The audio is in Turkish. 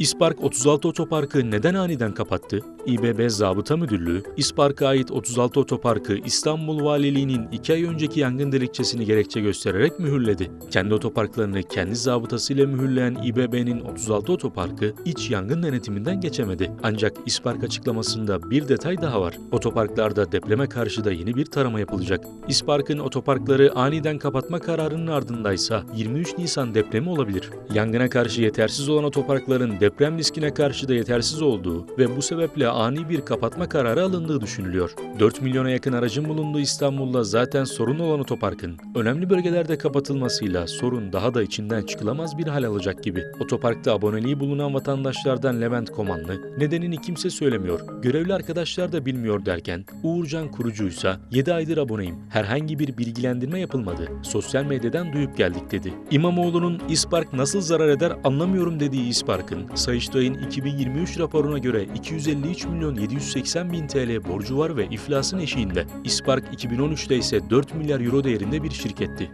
İspark 36 otoparkı neden aniden kapattı? İBB Zabıta Müdürlüğü, İspark'a ait 36 otoparkı İstanbul Valiliği'nin 2 ay önceki yangın dilekçesini gerekçe göstererek mühürledi. Kendi otoparklarını kendi zabıtasıyla mühürleyen İBB'nin 36 otoparkı iç yangın denetiminden geçemedi. Ancak İspark açıklamasında bir detay daha var. Otoparklarda depreme karşı da yeni bir tarama yapılacak. İspark'ın otoparkları aniden kapatma kararının ardındaysa 23 Nisan depremi olabilir. Yangına karşı yetersiz olan otoparkların deprem riskine karşı da yetersiz olduğu ve bu sebeple ani bir kapatma kararı alındığı düşünülüyor. 4 milyona yakın aracın bulunduğu İstanbul'da zaten sorun olan otoparkın önemli bölgelerde kapatılmasıyla sorun daha da içinden çıkılamaz bir hal alacak gibi. Otoparkta aboneliği bulunan vatandaşlardan Levent Komanlı nedenini kimse söylemiyor. Görevli arkadaşlar da bilmiyor derken Uğurcan Kurucuysa 7 aydır aboneyim. Herhangi bir bilgilendirme yapılmadı. Sosyal medyadan duyup geldik dedi. İmamoğlu'nun İspark nasıl zarar eder anlamıyorum dediği İspark'ın Sayıştay'ın 2023 raporuna göre 253 milyon 780 bin TL borcu var ve iflasın eşiğinde. İspark 2013'te ise 4 milyar euro değerinde bir şirketti.